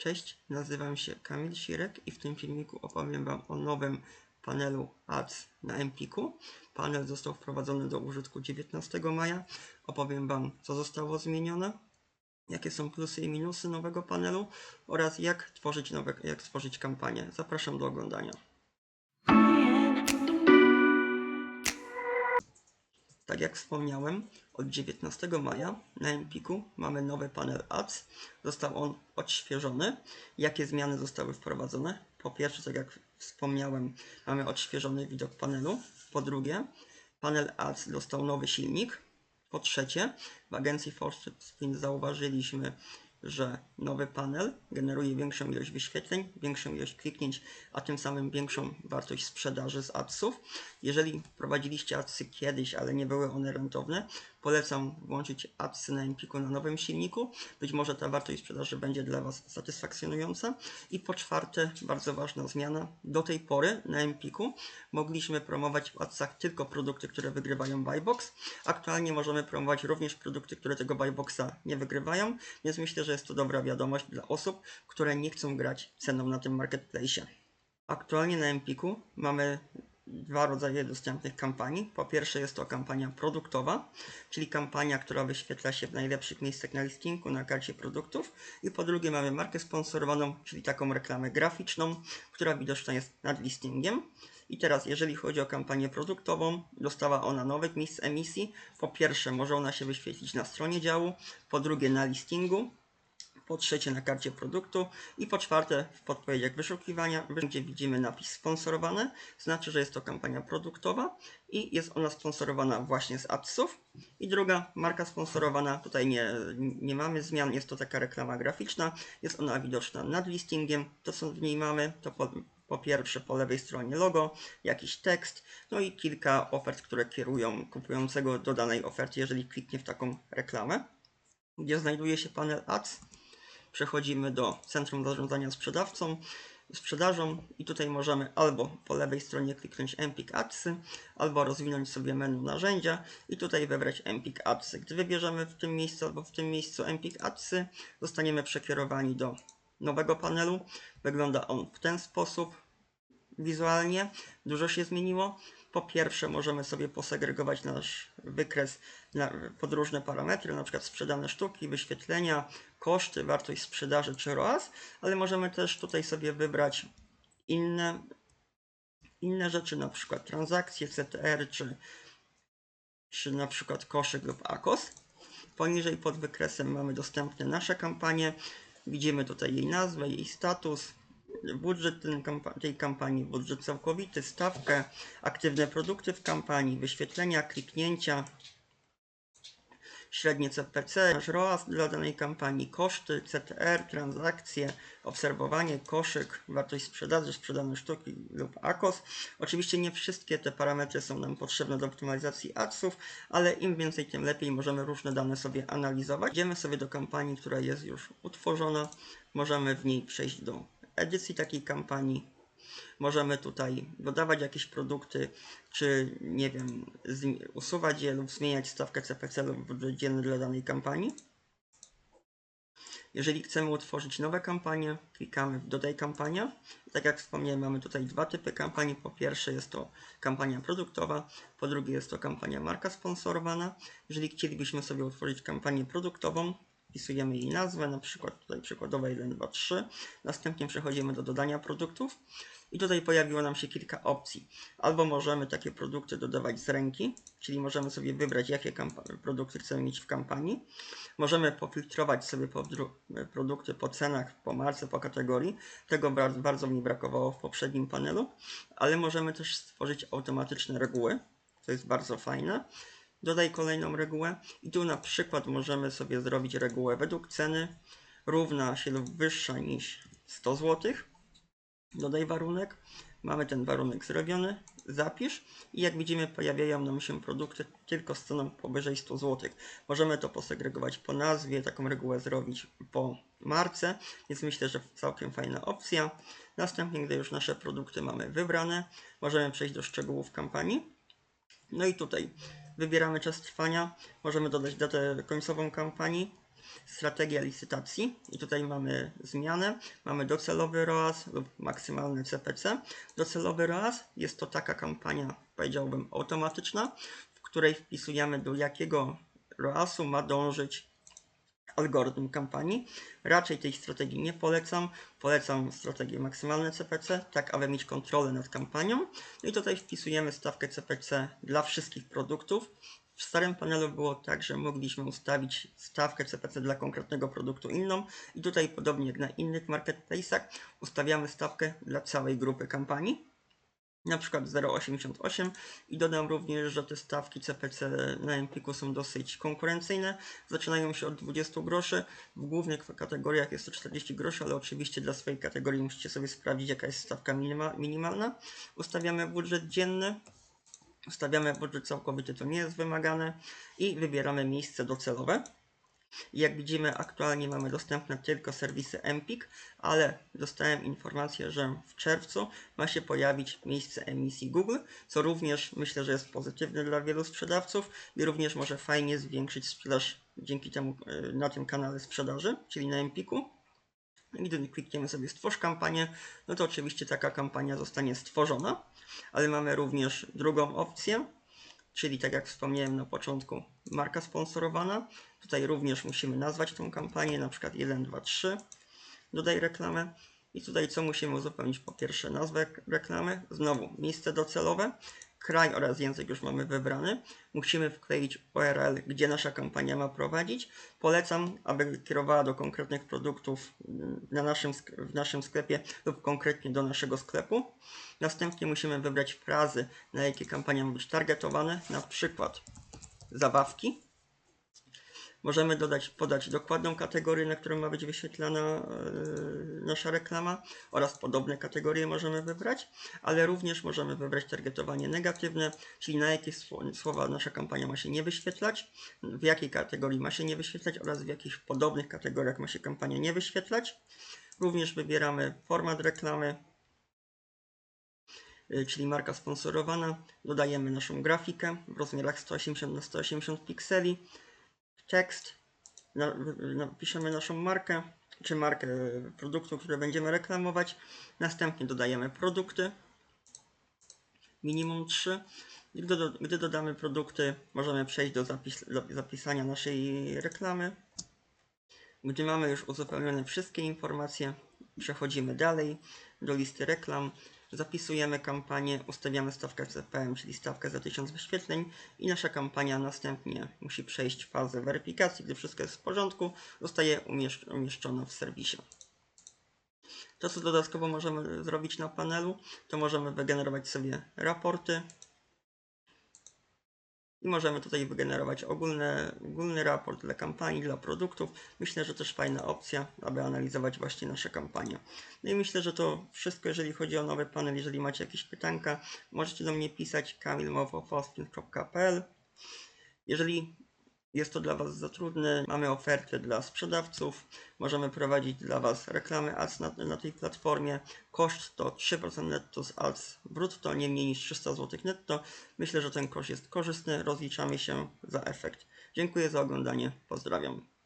Cześć, nazywam się Kamil Sirek i w tym filmiku opowiem Wam o nowym panelu Ads na Empiku. Panel został wprowadzony do użytku 19 maja. Opowiem Wam, co zostało zmienione, jakie są plusy i minusy nowego panelu oraz jak tworzyć, nowe, jak stworzyć kampanię. Zapraszam do oglądania. Tak jak wspomniałem, od 19 maja na Empiku mamy nowy panel Ads. Został on odświeżony. Jakie zmiany zostały wprowadzone? Po pierwsze, tak jak wspomniałem, mamy odświeżony widok panelu. Po drugie, panel Ads dostał nowy silnik. Po trzecie, w agencji Force Sprint zauważyliśmy, że nowy panel generuje większą ilość wyświetleń, większą ilość kliknięć, a tym samym większą wartość sprzedaży z adsów. Jeżeli prowadziliście adsy kiedyś, ale nie były one rentowne, polecam włączyć adsy na Empiku na nowym silniku. Być może ta wartość sprzedaży będzie dla Was satysfakcjonująca. I po czwarte, bardzo ważna zmiana. Do tej pory na Empiku mogliśmy promować w adsach tylko produkty, które wygrywają buybox. Aktualnie możemy promować również produkty, które tego buyboxa nie wygrywają, więc myślę, że jest to dobra wiadomość dla osób, które nie chcą grać ceną na tym marketplace. Aktualnie na Empiku mamy dwa rodzaje dostępnych kampanii. Po pierwsze jest to kampania produktowa, czyli kampania, która wyświetla się w najlepszych miejscach na listingu na karcie produktów. I po drugie mamy markę sponsorowaną, czyli taką reklamę graficzną, która widoczna jest nad listingiem. I teraz, jeżeli chodzi o kampanię produktową, dostała ona nowych miejsc emisji. Po pierwsze, może ona się wyświetlić na stronie działu, po drugie na listingu, po trzecie na karcie produktu i po czwarte w podpowiedziach wyszukiwania, gdzie widzimy napis sponsorowane, znaczy, że jest to kampania produktowa i jest ona sponsorowana właśnie z adsów. I druga marka sponsorowana, tutaj nie, nie mamy zmian, jest to taka reklama graficzna, jest ona widoczna nad listingiem, to co w niej mamy to po, po pierwsze po lewej stronie logo, jakiś tekst, no i kilka ofert, które kierują kupującego do danej oferty, jeżeli kliknie w taką reklamę. Gdzie znajduje się panel Ads, przechodzimy do Centrum Zarządzania Sprzedawcą, Sprzedażą i tutaj możemy albo po lewej stronie kliknąć Empik Adsy, albo rozwinąć sobie menu narzędzia i tutaj wybrać Empik Adsy. Gdy wybierzemy w tym miejscu albo w tym miejscu Empik Adsy, zostaniemy przekierowani do nowego panelu. Wygląda on w ten sposób wizualnie. Dużo się zmieniło. Po pierwsze możemy sobie posegregować nasz wykres pod różne parametry, na przykład sprzedane sztuki, wyświetlenia, koszty, wartość sprzedaży czy ROAS, ale możemy też tutaj sobie wybrać inne, inne rzeczy, na przykład transakcje, CTR czy, czy na przykład koszyk lub AKOS. Poniżej pod wykresem mamy dostępne nasze kampanie. Widzimy tutaj jej nazwę, jej status, budżet ten tej kampanii, budżet całkowity, stawkę, aktywne produkty w kampanii, wyświetlenia, kliknięcia, średnie CPC, nasz ROAS dla danej kampanii, koszty, CTR, transakcje, obserwowanie, koszyk, wartość sprzedaży, sprzedane sztuki lub AKOS. Oczywiście nie wszystkie te parametry są nam potrzebne do optymalizacji adsów, ale im więcej, tym lepiej. Możemy różne dane sobie analizować. Idziemy sobie do kampanii, która jest już utworzona. Możemy w niej przejść do edycji takiej kampanii. Możemy tutaj dodawać jakieś produkty, czy nie wiem, usuwać je lub zmieniać stawkę CPC lub dzienny dla danej kampanii. Jeżeli chcemy utworzyć nowe kampanie, klikamy w Dodaj kampania. Tak jak wspomniałem, mamy tutaj dwa typy kampanii. Po pierwsze jest to kampania produktowa, po drugie jest to kampania marka sponsorowana. Jeżeli chcielibyśmy sobie utworzyć kampanię produktową, wpisujemy jej nazwę, na przykład tutaj przykładowo 1, 2, 3. Następnie przechodzimy do dodania produktów i tutaj pojawiło nam się kilka opcji. Albo możemy takie produkty dodawać z ręki, czyli możemy sobie wybrać, jakie produkty chcemy mieć w kampanii. Możemy pofiltrować sobie po dru- produkty po cenach, po marce, po kategorii. Tego bardzo, bardzo mi brakowało w poprzednim panelu, ale możemy też stworzyć automatyczne reguły, co jest bardzo fajne. Dodaj kolejną regułę i tu na przykład możemy sobie zrobić regułę według ceny równa się lub wyższa niż 100 zł. Dodaj warunek. Mamy ten warunek zrobiony. Zapisz i jak widzimy pojawiają nam się produkty tylko z ceną powyżej 100 zł. Możemy to posegregować po nazwie, taką regułę zrobić po marce, więc myślę, że całkiem fajna opcja. Następnie, gdy już nasze produkty mamy wybrane, możemy przejść do szczegółów kampanii. No i tutaj wybieramy czas trwania, możemy dodać datę końcową kampanii, strategia licytacji i tutaj mamy zmianę. Mamy docelowy ROAS lub maksymalny CPC. Docelowy ROAS jest to taka kampania, powiedziałbym, automatyczna, w której wpisujemy do jakiego ROASu ma dążyć algorytm kampanii. Raczej tej strategii nie polecam. Polecam strategię maksymalne CPC, tak aby mieć kontrolę nad kampanią. No i tutaj wpisujemy stawkę CPC dla wszystkich produktów. W starym panelu było tak, że mogliśmy ustawić stawkę CPC dla konkretnego produktu inną i tutaj podobnie jak na innych marketplace'ach ustawiamy stawkę dla całej grupy kampanii na przykład 0,88 i dodam również, że te stawki CPC na Empiku są dosyć konkurencyjne. Zaczynają się od 20 groszy. W głównych kategoriach jest to 40 groszy, ale oczywiście dla swojej kategorii musicie sobie sprawdzić jaka jest stawka minima, minimalna. Ustawiamy budżet dzienny. Ustawiamy budżet całkowity, to nie jest wymagane i wybieramy miejsce docelowe. Jak widzimy, aktualnie mamy dostępne tylko serwisy Empik, ale dostałem informację, że w czerwcu ma się pojawić miejsce emisji Google, co również myślę, że jest pozytywne dla wielu sprzedawców i również może fajnie zwiększyć sprzedaż dzięki temu y, na tym kanale sprzedaży, czyli na Empiku. Gdy klikniemy sobie stwórz kampanię, no to oczywiście taka kampania zostanie stworzona, ale mamy również drugą opcję, czyli tak jak wspomniałem na początku, marka sponsorowana. Tutaj również musimy nazwać tą kampanię, na przykład 1, 2, 3. Dodaj reklamę. I tutaj co musimy uzupełnić? Po pierwsze nazwę reklamy, znowu miejsce docelowe, kraj oraz język już mamy wybrany. Musimy wkleić URL, gdzie nasza kampania ma prowadzić. Polecam, aby kierowała do konkretnych produktów mm, na naszym, w naszym sklepie lub konkretnie do naszego sklepu. Następnie musimy wybrać frazy, na jakie kampania ma być targetowane, na przykład zabawki. Możemy dodać, podać dokładną kategorię, na którą ma być wyświetlana yy, nasza reklama oraz podobne kategorie możemy wybrać, ale również możemy wybrać targetowanie negatywne, czyli na jakie sło- słowa nasza kampania ma się nie wyświetlać, w jakiej kategorii ma się nie wyświetlać oraz w jakich podobnych kategoriach ma się kampania nie wyświetlać. Również wybieramy format reklamy, y, czyli marka sponsorowana. Dodajemy naszą grafikę w rozmiarach 180 na 180 pikseli tekst, na, napiszemy naszą markę, czy markę produktu, który będziemy reklamować. Następnie dodajemy produkty, minimum 3. Gdy, do, gdy dodamy produkty, możemy przejść do, zapis, do zapisania naszej reklamy. Gdy mamy już uzupełnione wszystkie informacje, przechodzimy dalej do listy reklam, zapisujemy kampanię, ustawiamy stawkę CPM, czyli stawkę za 1000 wyświetleń i nasza kampania następnie musi przejść fazę weryfikacji, gdy wszystko jest w porządku, zostaje umieszcz umieszczona w serwisie. To, co dodatkowo możemy zrobić na panelu, to możemy wygenerować sobie raporty, i możemy tutaj wygenerować ogólne, ogólny raport dla kampanii, dla produktów. Myślę, że też fajna opcja, aby analizować właśnie nasze kampanie. No i myślę, że to wszystko, jeżeli chodzi o nowy panel. Jeżeli macie jakieś pytanka, możecie do mnie pisać kamilmowofosting.pl Jeżeli jest to dla Was za trudne, mamy oferty dla sprzedawców, możemy prowadzić dla Was reklamy ads na, na tej platformie. Koszt to 3% netto z ads brutto, nie mniej niż 300 zł netto. Myślę, że ten koszt jest korzystny, rozliczamy się za efekt. Dziękuję za oglądanie, pozdrawiam.